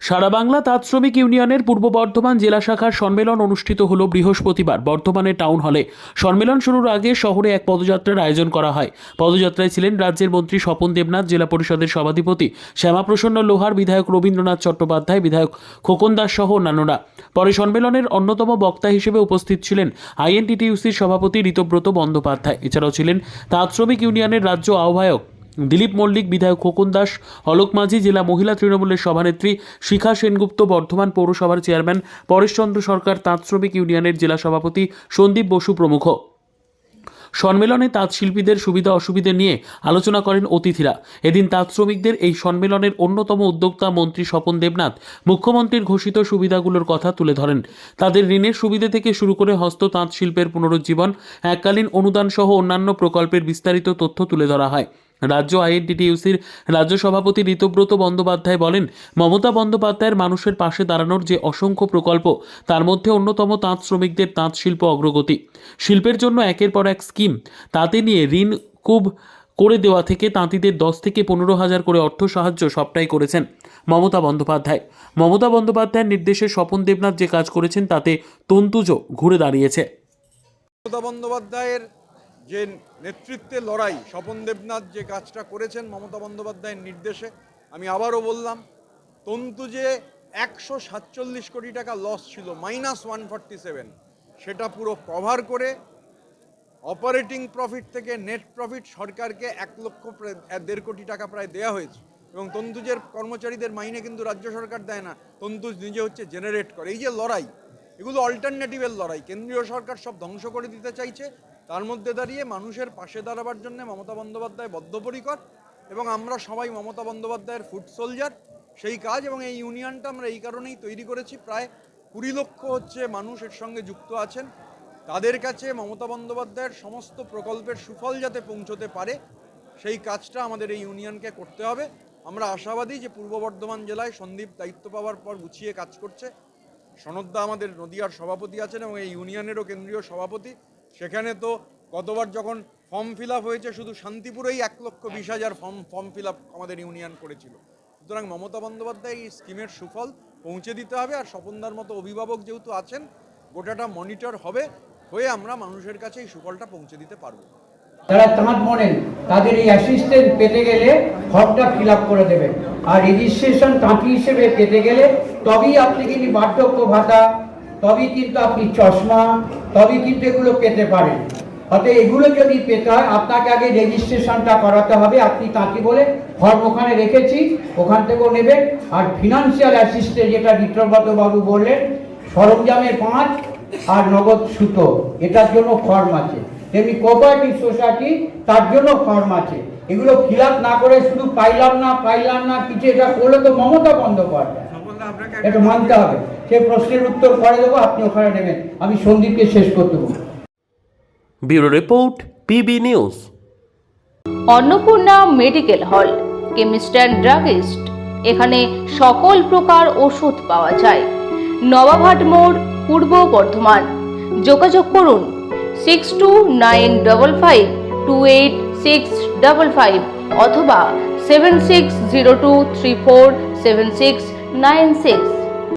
সারা বাংলা তাঁত শ্রমিক ইউনিয়নের পূর্ব বর্ধমান জেলা শাখার সম্মেলন অনুষ্ঠিত হল বৃহস্পতিবার, বর্ধমানের টাউন হলে। সম্মেলন শুরুর আগে শহরে এক পদযাত্রার আয়োজন করা হয়। পদযাত্রায় ছিলেন রাজ্যের মন্ত্রী স্বপন দেবনাথ, জেলা পরিষদের সভাধিপতি শ্যামাপ্রসন্ন লোহার, বিধায়ক রবীন্দ্রনাথ চট্টোপাধ্যায়, বিধায়ক খোকন দাস সহ অন্যান্যরা। পরে সম্মেলনের অন্যতম বক্তা হিসেবে উপস্থিত ছিলেন আইএনটিটিইউসির সভাপতি ঋতব্রত বন্দ্যোপাধ্যায়। এছাড়াও ছিলেন তাঁত শ্রমিক ইউনিয়নের রাজ্য আহ্বায়ক দিলীপ মল্লিক, বিধায়ক খোকন দাস অলোক মাঝি, জেলা মহিলা তৃণমূলের সভানেত্রী শিখা সেনগুপ্ত, বর্ধমান পৌরসভার চেয়ারম্যান পরেশচন্দ্র সরকার তাঁত শ্রমিক ইউনিয়নের জেলা সভাপতি সন্দীপ বসু প্রমুখ। সম্মেলনে তাঁত শিল্পীদের সুবিধা অসুবিধে নিয়ে আলোচনা করেন অতিথিরা। এদিন তাঁত শ্রমিকদের এই সম্মেলনের অন্যতম উদ্যোক্তা মন্ত্রী স্বপন দেবনাথ মুখ্যমন্ত্রীর ঘোষিত সুবিধাগুলোর কথা তুলে ধরেন। তাদের ঋণের সুবিধে থেকে শুরু করে হস্ত তাঁত শিল্পের পুনরুজ্জীবন, এককালীন অনুদান সহ অন্যান্য প্রকল্পের বিস্তারিত তথ্য তুলে ধরা হয়। রাজ্য আইএনটিটিইউসির রাজ্য সভাপতি ঋতব্রত বন্দ্যোপাধ্যায় বলেন, মমতা বন্দ্যোপাধ্যায়ের মানুষের পাশে দাঁড়ানোর যে অসংখ্য প্রকল্প, তার মধ্যে অন্যতম তাঁত শ্রমিকদের তাঁত শিল্প অগ্রগতি। শিল্পের জন্য একের পর এক স্কিম। তাতে নিয়ে ঋণ কুব করে দেওয়া থেকে তাঁতিদের দশ থেকে পনেরো হাজার করে অর্থ সাহায্য সবটাই করেছেন মমতা বন্দ্যোপাধ্যায়। মমতা বন্দ্যোপাধ্যায়ের নির্দেশে স্বপন দেবনাথ যে কাজ করেছেন, তাতে তন্তুজ ঘুরে দাঁড়িয়েছে। মমতা বন্দ্যোপাধ্যায়ের যে নেতৃত্বে লড়াই, স্বপন দেবনাথ যে কাজটা করেছেন মমতা বন্দ্যোপাধ্যায়ের নির্দেশে, আমি আবারও বললাম, তন্তু যে একশো সাতচল্লিশ কোটি টাকা লস ছিল মাইনাস ওয়ান ফর্টি সেভেন সেটা পুরো কভার করে অপারেটিং প্রফিট থেকে নেট প্রফিট সরকারকে এক লক্ষ দেড় কোটি টাকা প্রায় দেওয়া হয়েছে। এবং তন্তুজের কর্মচারীদের মাইনে কিন্তু রাজ্য সরকার দেয় না তন্তুজ নিজে হচ্ছে জেনারেট করে। এই যে লড়াই, এগুলো অল্টারনেটিভের লড়াই, কেন্দ্রীয় সরকার সব ধ্বংস করে দিতে চাইছে তার মধ্যে দাঁড়িয়ে মানুষের পাশে দাঁড়াবার জন্য মমতা বন্দ্যোপাধ্যায় বদ্ধপরিকর এবং আমরা সবাই মমতা বন্দ্যোপাধ্যায়ের ফুড সোলজার সেই কাজ এবং এই ইউনিয়নটা আমরা এই কারণেই তৈরি করেছি। প্রায় কুড়ি লক্ষ হচ্ছে মানুষ এর সঙ্গে যুক্ত আছেন। তাদের কাছে মমতা বন্দ্যোপাধ্যায়ের সমস্ত প্রকল্পের সুফল যাতে পৌঁছতে পারে, সেই কাজটা আমাদের এই ইউনিয়নকে করতে হবে। আমরা আশাবাদী যে পূর্ব বর্ধমান জেলায় সন্দীপ দায়িত্ব পাওয়ার পর গুছিয়ে কাজ করছে। সনদদা আমাদের নদিয়ার সভাপতি আছেন এবং এই ইউনিয়নেরও কেন্দ্রীয় সভাপতি। সেখানে তো গতবার যখন ফর্ম ফিল হয়েছে, শুধু শান্তিপুরেই এক লক্ষ বিশ হাজার ফর্ম ফর্ম ফিল আমাদের ইউনিয়ন করেছিল। সুতরাং মমতা বন্দ্যোপাধ্যায় এই স্কিমের সুফল পৌঁছে দিতে হবে আর স্বপনদার মতো অভিভাবক যেহেতু আছেন, গোটাটা মনিটর হবে, হয়ে আমরা মানুষের কাছে এই সুফলটা পৌঁছে দিতে পারব। যারা তাঁত বোনেন তাদের এই অ্যাসিস্ট্যান্ট পেতে গেলে ফর্মটা ফিল করে দেবেন আর রেজিস্ট্রেশন তাঁতি হিসেবে পেতে গেলে তবেই আপনি কিন্তু বার্ধক্য ভাতা তবেই কিন্তু আপনি চশমা, তবেই কিন্তু এগুলো পেতে পারেন। অতএব এগুলো যদি পেতে হয়, আপনাকে আগে রেজিস্ট্রেশনটা করাতে হবে। আপনি তাকে বলে ফর্ম ওখানে রেখেছি, ওখান থেকেও নেবেন। আর ফিনান্সিয়াল অ্যাসিস্ট্যান্ট যেটা বিক্রমব্রত বাবু বললেন, সরঞ্জামের পাঁচ আর নগদ সুতো, এটার জন্য ফর্ম আছে। তেমনি কোপারেটিভ সোসাইটি তার জন্য ফর্ম আছে। এগুলো ফিল না করে শুধু পাইলাম না পাইলাম না, কিছু এটা করলে তো মমতা বন্দ্যোপাধ্যায়। এটা মানতে হবে। সে প্রশ্নের উত্তর পরে দেবো আপনি ওখানে নেবেন। আমি সন্দীপকে শেষ করতে দেবো bureau report PB news. Annapurna medical hall chemist and druggist. এখানে সকল প্রকার ওষুধ পাওয়া যায়। নবাবহাট মোড় পূর্ব বর্ধমান। যোগাযোগ করুন six two nine double five two eight six double five অথবা seven six zero two three four seven six nine six